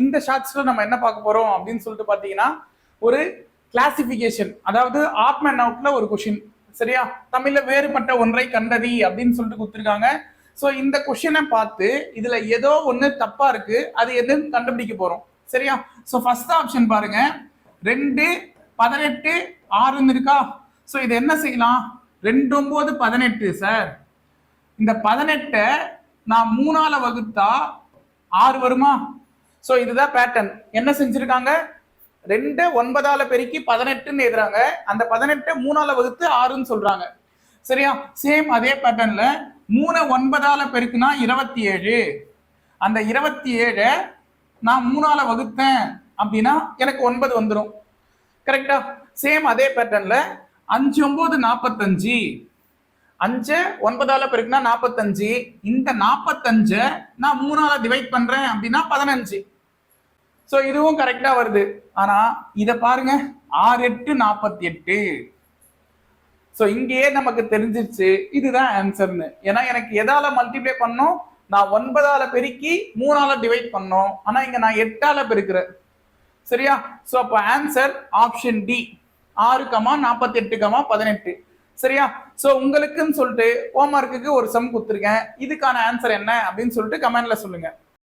இந்த ஷார்ட்ஸ்ல நம்ம என்ன பார்க்க போறோம் அப்படின்னு சொல்லிட்டு பாத்தீங்கன்னா ஒரு கிளாசிபிகேஷன் அதாவது ஆப் அண்ட் அவுட்ல ஒரு கொஷின் சரியா? தமிழ்ல வேறுபட்ட ஒன்றை கண்டறி அப்படின்னு சொல்லிட்டு கொடுத்துருக்காங்க. ஸோ இந்த கொஷினை பார்த்து இதுல ஏதோ ஒன்று தப்பா இருக்கு. அது எதுன்னு கண்டுபிடிக்க போறோம். சரியா? ஸோ ஃபர்ஸ்ட் ஆப்ஷன் பாருங்க. ரெண்டு பதினெட்டு ஆறுன்னு இருக்கா? ஸோ இது என்ன செய்யலாம்? ரெண்டு ஒன்பது பதினெட்டு சார் இந்த பதினெட்டை நான் மூணால வகுத்தா ஆறு வருமா? ஸோ இதுதான் பேட்டர்ன் என்ன செஞ்சிருக்காங்க? ரெண்டு ஒன்பதால பெருக்கி பதினெட்டுன்னு எழுதுறாங்க. அந்த பதினெட்டை மூணால வகுத்து ஆறுன்னு சொல்றாங்க. சரியா? சேம் அதே பேட்டர்ன்ல மூணு ஒன்பதால பெருக்குனா இருபத்தி ஏழு அந்த இருபத்தி ஏழை நான் மூணால வகுத்தேன் அப்படின்னா எனக்கு ஒன்பது வந்துடும் கரெக்டா சேம் அதே பேட்டர்ன்ல அஞ்சு ஒன்பது நாற்பத்தஞ்சு அஞ்சு ஒன்பதால பெருக்குனா நாற்பத்தஞ்சு இந்த நாற்பத்தஞ்சை நான் மூணால டிவைட் பண்றேன் அப்படின்னா பதினஞ்சு. ஸோ இதுவும் கரெக்டா வருது. ஆனா இத பாருங்க. ஆறு எட்டு நாற்பத்தி எட்டு. ஸோ இங்கேயே நமக்கு தெரிஞ்சிருச்சு. இதுதான் ஆன்சர்னு ஏன்னா எனக்கு எதால மல்டிப்ளை பண்ணும். நான் ஒன்பதால பெருக்கி மூணால டிவைட் பண்ணோம். ஆனா இங்க நான் எட்டால பெருக்கிறேன். சரியா? ஸோ அப்போ ஆன்சர் ஆப்ஷன் டி ஆறு கமா நாற்பத்தி எட்டு கமா பதினெட்டு. சரியா? ஸோ உங்களுக்குன்னு சொல்லிட்டு ஹோம்ஒர்க்குக்கு ஒரு சம் கொடுத்துருக்கேன். இதுக்கான ஆன்சர் என்ன? அப்படின்னு சொல்லிட்டு கமெண்ட்ல சொல்லுங்க.